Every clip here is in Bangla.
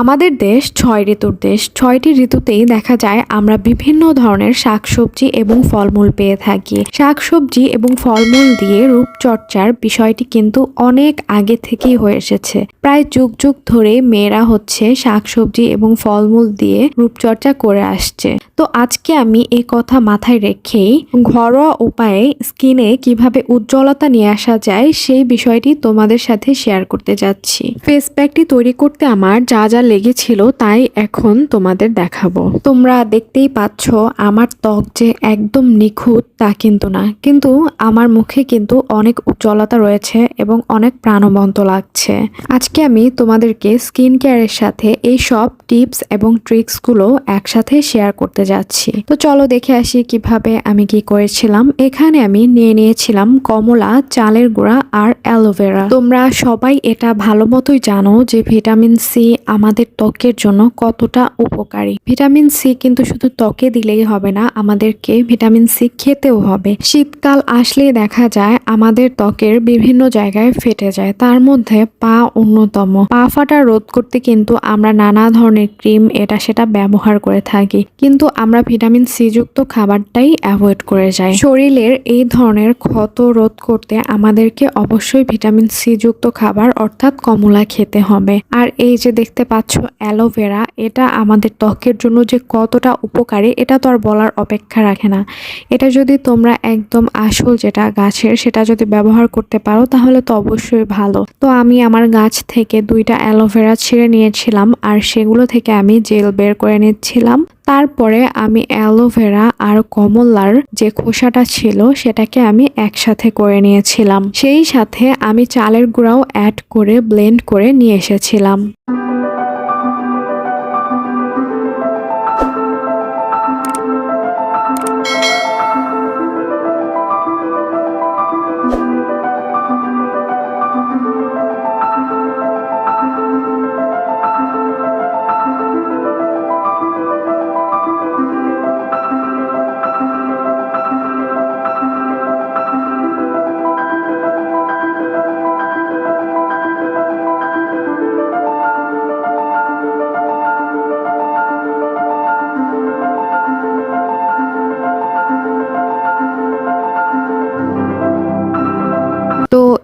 আমাদের দেশ ছয় ঋতুর দেশ। ছয়টি ঋতুতেই দেখা যায় আমরা বিভিন্ন ধরনের শাকসবজি এবং ফলমূল পেয়ে থাকি। শাকসবজি এবং ফলমূল দিয়ে রূপচর্চার বিষয়টি কিন্তু অনেক আগে থেকেই হয়ে এসেছে। প্রায় যুগ যুগ ধরে মেয়েরা হচ্ছে শাকসবজি এবং ফলমূল দিয়ে রূপচর্চা করে আসছে। তো আজকে আমি এই কথা মাথায় রেখেই ঘরোয়া উপায়ে স্কিনে কীভাবে উজ্জ্বলতা নিয়ে আসা যায় সেই বিষয়টি তোমাদের সাথে শেয়ার করতে যাচ্ছি। ফেস প্যাকটি তৈরি করতে আমার যা যা লেগেছিল, তাই এখন তোমাদের দেখাবো। তোমরা দেখতেই পাচ্ছ, আমার ত্বক যে একদম নিখুঁত তা কিন্তু না। কিন্তু আমার মুখে কিন্তু অনেক উজ্জ্বলতা রয়েছে এবং অনেক প্রাণবন্ত লাগছে। আজকে আমি তোমাদেরকে স্কিন কেয়ারের সাথে এই সব টিপস এবং ট্রিক্সগুলো একসাথে শেয়ার করতে যাচ্ছি। তো চলো দেখে আসি কীভাবে আমি কি করেছিলাম। এখানে আমি নিয়ে নিয়েছিলাম কমলা, চালের গুঁড়া আর অ্যালোভেরা। তোমরা সবাই এটা ভালো মতোই জানো যে ভিটামিন সি আমাদের ত্বকের জন্য কতটা উপকারী? ভিটামিন সি কিন্তু শুধু ত্বকে দিলেই হবে না, আমাদেরকে ভিটামিন সি খেতেও হবে। শীতকাল আসলেই দেখা যায় আমাদের ত্বকের বিভিন্ন জায়গায় ফেটে যায়, তার মধ্যে পা অন্যতম। পা ফাটা রোধ করতে কিন্তু আমরা নানা ধরনের ক্রিম এটা সেটা ব্যবহার করে থাকি, কিন্তু আমরা ভিটামিন সি যুক্ত খাবারটাই অ্যাভয়েড করে যাই। শরীরের এই ধরনের ক্ষত রোধ করতে আমাদেরকে অবশ্যই ভিটামিন সি যুক্ত খাবার অর্থাৎ কমলা খেতে হবে। আর এই যে দেখতে পাচ্ছ অ্যালোভেরা। এটা আমাদের ত্বকের জন্য যে কতটা উপকারী, এটা তো আর বলার অপেক্ষা রাখে না। এটা যদি তোমরা একদম আসল যেটা গাছের, সেটা যদি ব্যবহার করতে পারো, তাহলে তো অবশ্যই ভালো। তো আমি আমার গাছ থেকে দুইটা অ্যালোভেরা ছিঁড়ে নিয়েছিলাম, আর সেগুলো থেকে আমি জেল বের করে নিচ্ছিলাম। তারপরে আমি অ্যালোভেরা আর কমলার যে খোসাটা ছিল, সেটাকে আমি একসাথে করে নিয়েছিলাম। সেই সাথে আমি চালের গুঁড়াও অ্যাড করে ব্লেন্ড করে নিয়ে এসেছিলাম।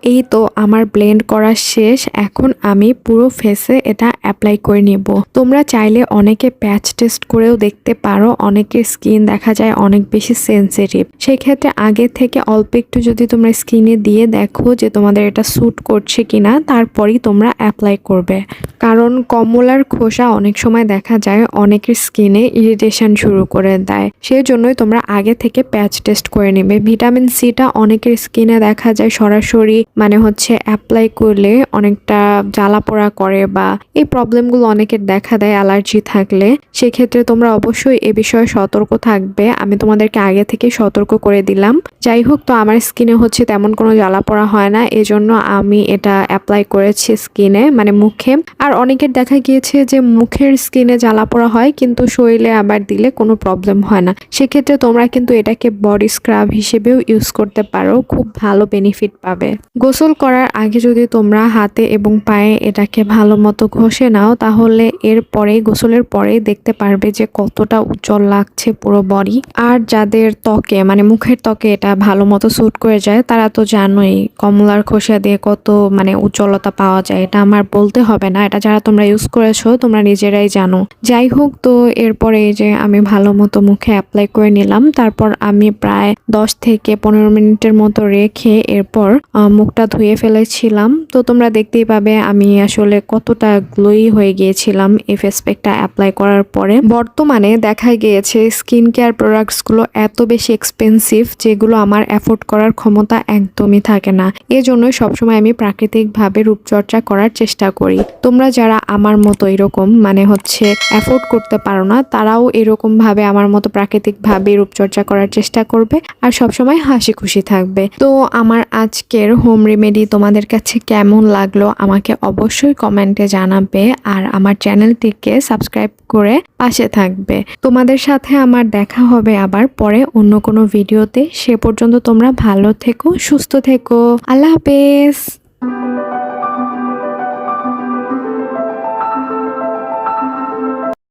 এই তো আমার ব্লেন্ড করা শেষ। এখন আমি পুরো ফেসে এটা অ্যাপ্লাই করে নেব। তোমরা চাইলে অনেকে প্যাচ টেস্ট করেও দেখতে পারো, অনেকের স্কিন দেখা যায় অনেক বেশি সেনসিটিভ সেই ক্ষেত্রে আগে থেকে অল্প একটু যদি তোমরা স্কিনে দিয়ে দেখো যে তোমাদের এটা স্যুট করছে কিনা, তারপরই তোমরা অ্যাপ্লাই করবে। কারণ কমলার খোসা অনেক সময় দেখা যায় অনেকের স্কিনে ইরিটেশন শুরু করে দেয়। সেই জন্যই তোমরা আগে থেকে প্যাচ টেস্ট করে নেবে। ভিটামিন সিটা অনেকের স্কিনে দেখা যায় সরাসরি মানে হচ্ছে অ্যাপ্লাই করলে অনেকটা জ্বালা পোড়া করে বা এই প্রবলেমগুলো অনেকের দেখা দেয় অ্যালার্জি থাকলে। সেক্ষেত্রে তোমরা অবশ্যই এ বিষয়ে সতর্ক থাকবে। আমি তোমাদেরকে আগে থেকে সতর্ক করে দিলাম। যাই হোক, তো আমার স্কিনে হচ্ছে তেমন কোনো জ্বালা পোড়া হয় না। এজন্য আমি এটা অ্যাপ্লাই করেছি স্কিনে মানে মুখে। আর অনেকের দেখা গিয়েছে যে মুখের স্কিনে জ্বালা পোড়া হয়, কিন্তু শরীরে আবার দিলে কোনো প্রবলেম হয় না। সেক্ষেত্রে তোমরা কিন্তু এটাকে বডি স্ক্রাব হিসেবেও ইউজ করতে পারো। খুব ভালো বেনিফিট পাবে। গোসল করার আগে যদি তোমরা হাতে এবং পায়ে এটাকে ভালো মতো ঘষে নাও, তাহলে এর পরে গোসলের পরে দেখতে পারবে যে কতটা উজ্জ্বল লাগছে পুরো বডি আর যাদের ত্বকে মানে মুখের ত্বকে এটা ভালো মতো স্যুট করে যায়, তারা তো জানোই কমলার খোসা দিয়ে কত মানে উজ্জ্বলতা পাওয়া যায়, এটা আমার বলতে হবে না। এটা যারা তোমরা ইউজ করেছ, তোমরা নিজেরাই জানো। যাই হোক, তো এরপরে যে আমি ভালো মতো মুখে অ্যাপ্লাই করে নিলাম, তারপর আমি প্রায় দশ থেকে পনেরো মিনিটের মতো রেখে এরপর মুখটা ধুয়ে ফেলেছিলাম। তো তোমরা দেখতেই পাবে আমি আসলে কতটা গ্লোই হয়ে গিয়েছিলাম এই ফেস প্যাকটা অ্যাপ্লাই করার পরে। বর্তমানে দেখা গিয়েছে স্কিন কেয়ার প্রোডাক্টসগুলো এত বেশি এক্সপেন্সিভ যেগুলো আমার অ্যাফোর্ড করার ক্ষমতা একদমই থাকে না। এজন্যই সবসময় আমি প্রাকৃতিকভাবে রূপচর্চা করার চেষ্টা করি। তোমরা যারা আমার মতো এরকম মানে হচ্ছে অ্যাফোর্ড করতে পারো না, তারাও এরকমভাবে আমার মতো প্রাকৃতিকভাবে রূপচর্চা করার চেষ্টা করবে আর সবসময় হাসি খুশি থাকবে। তো আমার আজকের হোম রেমেডি তোমাদের কাছে কেমন লাগল আমাকে অবশ্যই কমেন্টে জানাবে আর আমার চ্যানেলটিকে সাবস্ক্রাইব করে পাশে থাকবে। তোমাদের সাথে আমার দেখা হবে আবার পরে অন্য কোনো ভিডিওতে সে পর্যন্ত তোমরা ভালো থেকো, সুস্থ থেকো। আল্লাহ হাফেজ।